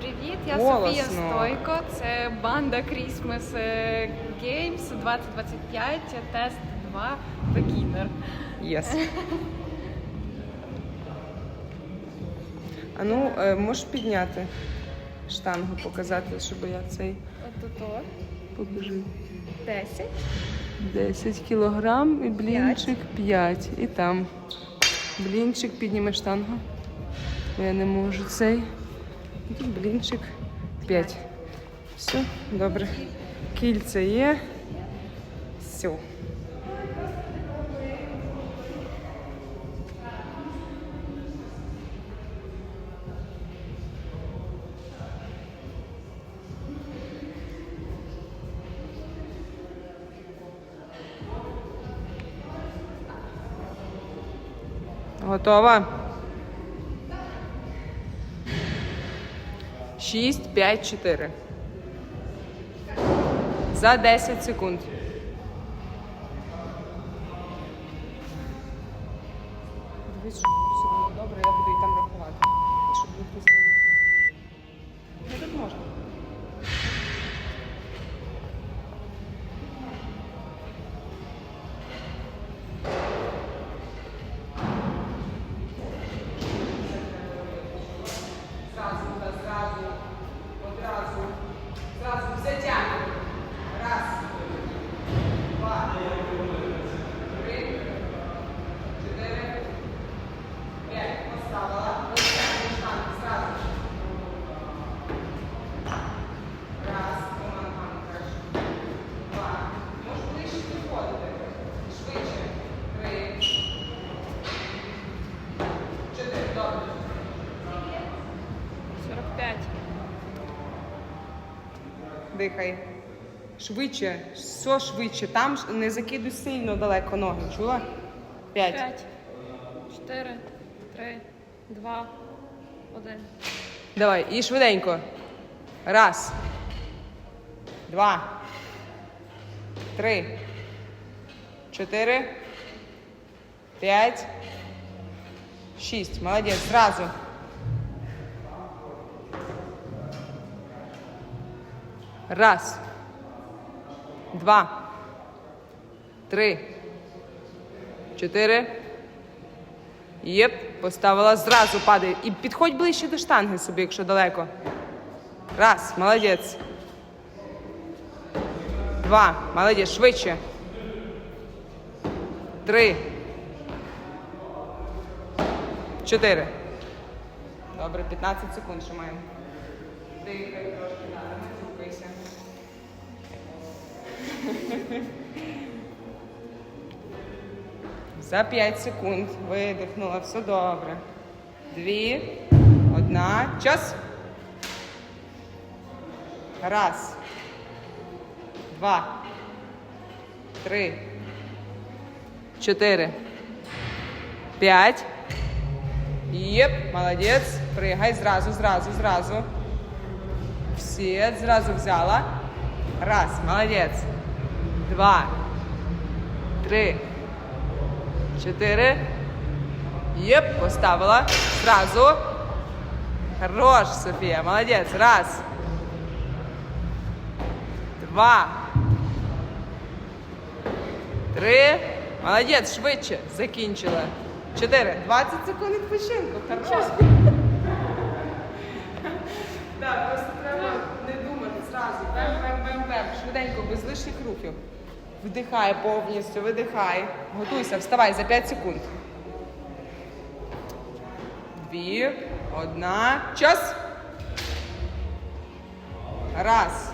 Привіт, я Голосно. Софія Стойко. Це банда Christmas е, Games 2025, тест 2 Beginner. Єс. А ну, е, можеш підняти штангу, показати, щоб я цей От тут 10. 10 кілограм і блінчик 5. І там. Блінчик підніме штангу. Бо Я не можу цей. І тут блінчик 5. Все, добре. Кільце є. Все. Готова? Шість, п'ять, чотири. За 10 секунд. 45. Дихай. Швидше, все швидше. Там ж не закидуй сильно далеко ноги. Чула? П'ять. 5. 4, 3, 2, 1. Давай. І швиденько. Раз. Два. Три. Чотири. П'ять. Шість. Молодець. Зразу. Раз. Два. Три. Чотири. Єп, поставила зразу падає. І підходь ближче до штанги собі, якщо далеко. Раз, молодець. Два, молодець, швидше. Три. Чотири. Добре, 15 секунд ще маємо. Дихай трошки, да. За 5 секунд видихнула, все добре. Дві, одна, час. Раз. Два. Три. Чотири. П'ять. Єп, молодець. Пригай зразу, зразу, зразу. Все, зразу взяла. Раз, молодець. Два. Три. Чотири. Єп, поставила. Зразу. Хорош, Софія, молодець. Раз. Два. Три. Молодець, швидше. Закінчила. Чотири. 20 секунд відпочинку. Хорош. Так, просто треба не думати зразу. Бем, бем, бем, бем. Швиденько, без лишніх рухів. Вдихай повністю, видихай. Готуйся, вставай за 5 секунд. Дві, одна. Час. Раз.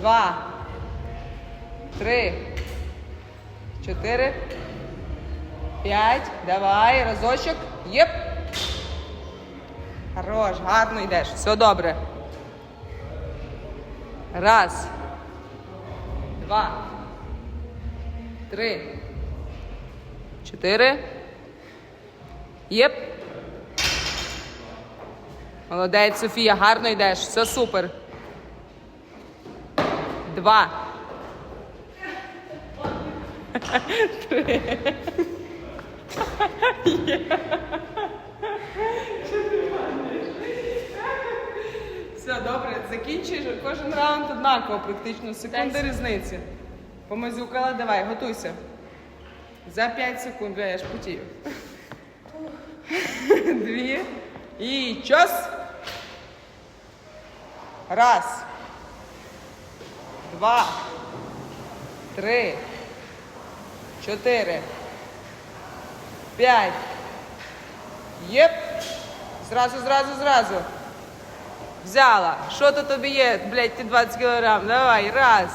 Два. Три. Чотири. П'ять. Давай. Разочок. Єп. Хорош, гарно йдеш. Все добре. Раз. Два. Три. Чотири. Єп. Молодець, Софія, гарно йдеш. Все супер. Два. Три. Все, добре, закінчуєш кожен раунд однаково, практично. Секунди Десять. різниці. Помазюкала, давай, готуйся. За 5 секунд, бля, я ж потію. Дві. І час. Раз. Два. Три. Чотири. П'ять. Єп. Зразу, зразу, зразу. Взяла. Що то тобі є, блядь, ті 20 кілограм? Давай, раз,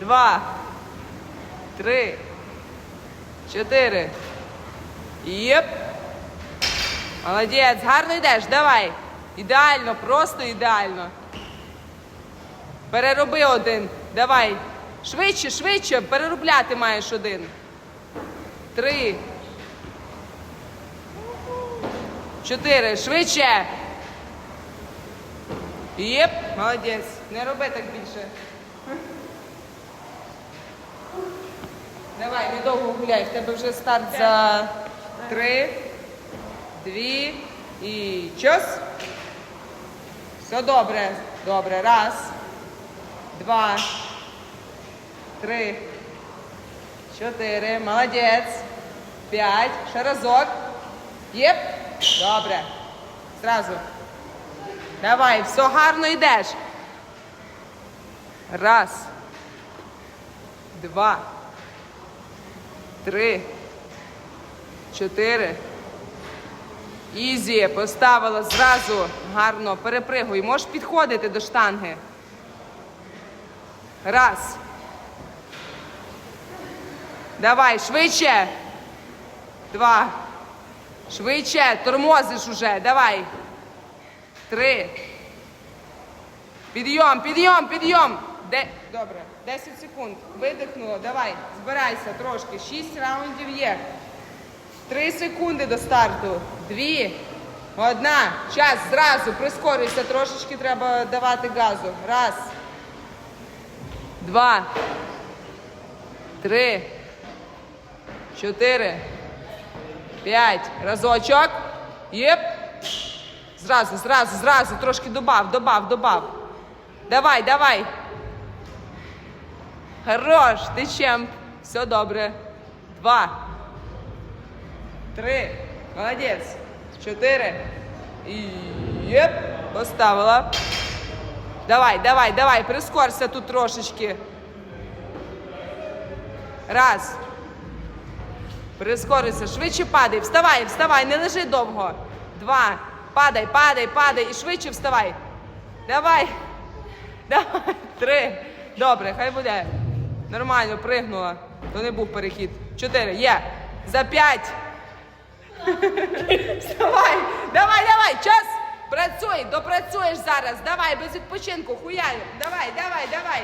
два, три, чотири. Єп. Молодець, гарно йдеш, давай. Ідеально, просто ідеально. Перероби один. Давай. Швидше, швидше, переробляти маєш один. Три. Чотири. Швидше. Єп, молодець. Не роби так більше. Давай, недовго гуляй. В тебе вже старт за три, дві і час. Все добре. Добре. Раз, два, три, чотири. Молодець. П'ять. Ще разок. Єп. Добре. Зразу. Давай, все гарно йдеш. Раз. Два. Три. Чотири. Ізі. Поставила зразу. Гарно. Перепригуй. Можеш підходити до штанги. Раз. Давай, швидше. Два. Швидше. Тормозиш уже. Давай. Три. Підйом, підйом, підйом. Де... Добре, 10 секунд. Видихнуло. Давай, збирайся трошки. 6 раундів є. 3 секунди до старту. Дві. Одна. Час зразу. Прискорюйся. Трошечки треба давати газу. Раз. Два. Три. Чотири. П'ять. Разочок. Єп. Зразу, зразу, зразу, трошки добав, добав, добав. Давай, давай. Хорош, ти чемп. Все добре. Два. Три. Молодець. Чотири. І єп. Поставила. Давай, давай, давай, прискорся тут трошечки. Раз. Прискорися, швидше падай. Вставай, вставай, не лежи довго. Два. Падай, падай, падай і швидше вставай. Давай. Давай. Три. Добре, хай буде. Нормально, пригнула. То не був перехід. Чотири. Є. За п'ять. Вставай. Давай, давай. Час. Працюй, допрацюєш зараз. Давай, без відпочинку. Хуяй. Давай, давай, давай.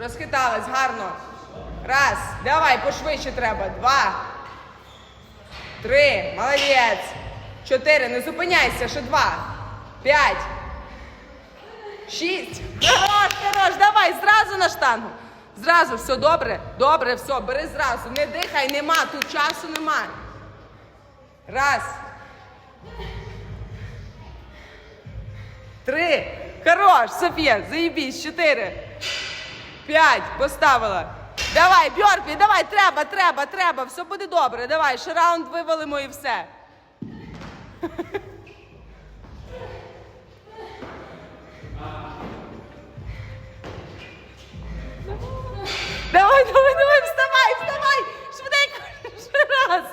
Розхиталась гарно. Раз. Давай, пошвидше треба. Два. Три. Молодець. Чотири. Не зупиняйся. Ще два. П'ять. Шість. Хорош, хорош. Давай, зразу на штангу. Зразу, все добре? Добре, все, бери зразу. Не дихай, нема. Тут часу нема. Раз. Три. Хорош, Софія, заїбісь. Чотири. П'ять. Поставила. Давай, Бьорпі, давай, треба, треба, треба. Все буде добре. Давай, ще раунд вивалимо і все. Давай, давай, давай, вставай, вставай! Швиденько, ще раз,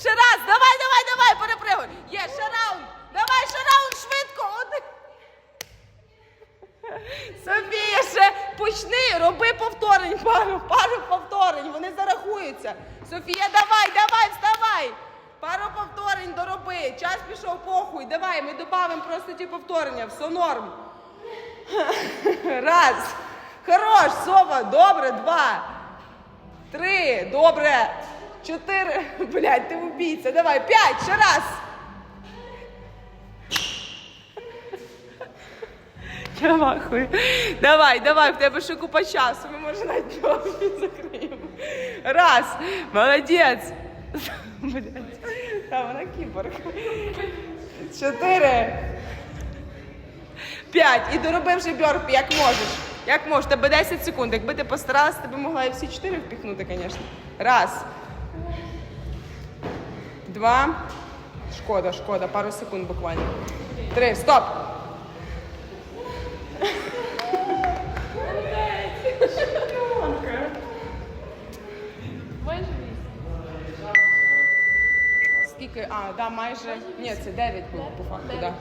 ще раз, давай, давай, давай, перепригуй. Є, ще раунд, давай, ще раунд, швидко. Один. Софія, ще почни, роби повторень, пару, пару повторень, вони зарахуються. Софія, давай, давай, вставай. Пару повторень дороби. Час пішов похуй. Давай, ми додамо просто ті повторення. Все норм. Раз. Хорош, Сова, добре, два. Три, добре. Чотири. Блядь, ти убійця. Давай, п'ять, ще раз. Я махую. Давай, давай, в тебе ще купа часу. Ми може навіть довгі закриємо. Раз. Молодець. Блядь. Та вона кіборг. Чотири. П'ять. І дороби вже бьорп, як можеш. Як можеш. Тебе 10 секунд. Якби ти постаралась, ти б могла і всі чотири впіхнути, звісно. Раз. Два. Шкода, шкода. Пару секунд буквально. Три. Стоп. Скільки? А, да, майже. Ні, це 9 було по факту, так. Да.